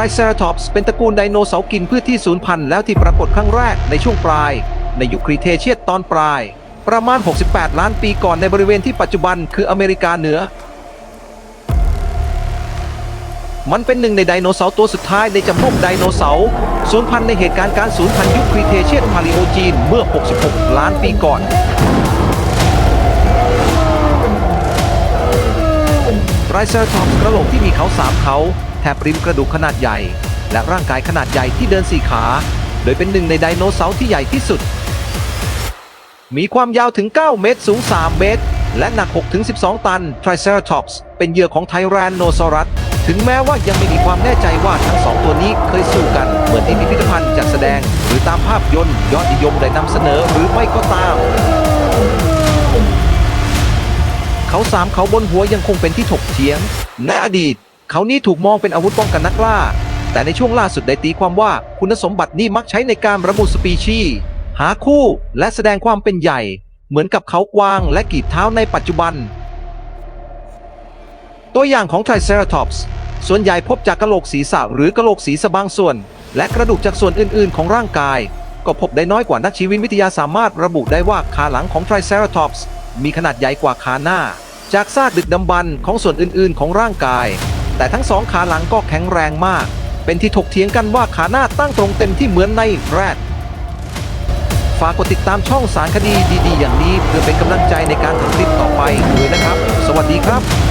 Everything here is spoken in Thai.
ไรเซราทอปส์เป็นตระกูลไดโนเสาร์กินพืชที่สูญพันธุ์แล้วที่ปรากฏครั้งแรกในช่วงปลาย ในยุคครีเทเชียสตอนปลาย ประมาณ 68 ล้านปีก่อนในบริเวณที่ปัจจุบันคืออเมริกาเหนือ มันเป็นหนึ่งในไดโนเสาร์ตัวสุดท้ายในจำพวกไดโนเสาร์สูญพันธุ์ในเหตุการณ์การสูญพันธุ์ยุคครีเทเชียสพาลิโอจีนเมื่อ 66 ล้านปีก่อนไรเซอร์ทอปส์กระโหลกที่มีเขาสามเขา แถบริมกระดูกขนาดใหญ่ และร่างกายขนาดใหญ่ที่เดินสี่ขา โดยเป็นหนึ่งในไดโนเสาร์ที่ใหญ่ที่สุด มีความยาวถึง 9 เมตรสูง 3 เมตร และหนัก 6-12 ตัน Triceratops เป็นเหยื่อของไทแรนโนซอรัส ถึงแม้ว่ายังไม่มีความแน่ใจว่าทั้งสองตัวนี้เคยสู้กัน เหมือนที่พิพิธภัณฑ์จัดแสดง หรือตามภาพยนตร์ยอดนิยมได้นำเสนอหรือไม่ก็ตามเขาสามเขาบนหัวยังคงเป็นที่ถกเถียงในอดีต เขานี้ถูกมองเป็นอาวุธป้องกันนักล่า แต่ในช่วงล่าสุดได้ตีความว่าคุณสมบัตินี้มักใช้ในการระบุสปีชีส์หาคู่และแสดงความเป็นใหญ่ เหมือนกับเขากวางและกีบเท้าในปัจจุบัน ตัวอย่างของ Triceratops ส่วนใหญ่พบจากกะโหลกศีรษะหรือกะโหลกศีรษะบางส่วน และกระดูกจากส่วนอื่น ๆ ของร่างกาย ก็พบได้น้อยกว่านักชีววิทยาสามารถระบุได้ว่าขาหลังของ Triceratops มีขนาดใหญ่กว่าขาหน้า จากซากดึกดำบรรพ์ของส่วนอื่น ๆ ของร่างกาย แต่ทั้งสองขาหลังก็แข็งแรงมาก เป็นที่ถกเถียงกันว่าขาหน้าตั้งตรงเต็มที่เหมือนในแรดฝากกดติดตามช่องสารคดีดีๆ อย่างนี้ เพื่อเป็นกำลังใจในการทำคลิปต่อไปด้วยนะครับ สวัสดีครับ